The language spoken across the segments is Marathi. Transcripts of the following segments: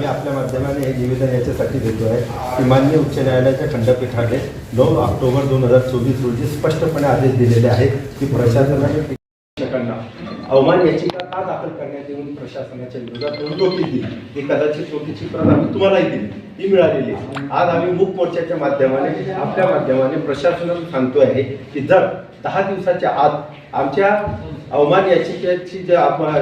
आम्ही आपल्या माध्यमाने हे निवेदन याच्यासाठी देतो आहे की मान्य उच्च न्यायालयाच्या खंडपीठाने नऊ ऑक्टोबर दोन हजार चोवीस रोजी स्पष्टपणे आदेश दिलेले आहेत की प्रशासनाने शिक्षकांना अवमान याचिका का दाखल करण्यात येऊन प्रशासनाच्या विरोधात नोटीस दिली ही कदाचित नोटीसची प्रत आम्ही तुम्हालाही दिली ती मिळालेली आहे. आज आम्ही मूक मोर्चाच्या माध्यमाने आपल्या माध्यमाने प्रशासनाला सांगतो आहे की जर दहा दिवसाच्या आत आमच्या अवमान याचिकेची जर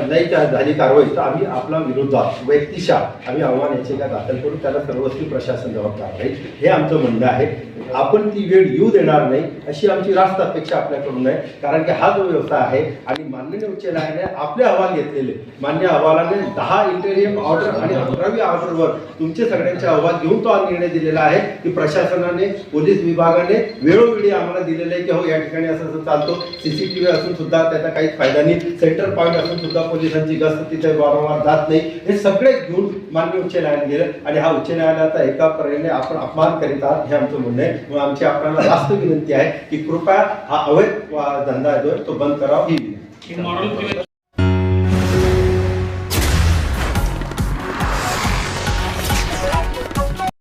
नाही झाली कारवाई तर आम्ही आपला विरोधात व्यक्तिशा आम्ही अवमान याचिका दाखल करून त्याला सर्वस्वी प्रशासन जबाबदार नाही हे आमचं म्हणणं आहे. आपण ती वेळ येऊ देणार नाही. अशी आमची रास्त अपेक्षा आपल्याकडून आहे. कारण की हा जो व्यवसाय आहे आणि माननीय उच्च न्यायालयाने आपले अहवाल घेतलेले. मान्य अहवालाने दहा इंटेरियम ऑर्डर आणि अकरावी ऑर्डरवर तुमचे सगळ्यांचे अहवाल घेऊन तो हा निर्णय दिलेला आहे. की प्रशासनाने पोलीस विभागाने वेळोवेळी आम्हाला दिलेलं आहे की हो या ठिकाणी असं असं चालतो. सीसीटीव्ही असून सुद्धा त्याचा काहीच फायदा नाही. सेंटर पॉईंट असून सुद्धा पोलिसांची गस्त तिथे वारंवार जात नाही. हे सगळे घेऊन मान्य उच्च न्यायालयाने गेलं आणि हा उच्च न्यायालयाचा एका पर्यायाने आपण अपमान करीत आहात हे आमचं म्हणणं आहे. म्हणून आमची आपल्याला जास्त विनंती आहे. की कृपया हा अवैध वा- धंदा जो आहे तो बंद करावा. ही मॉडेल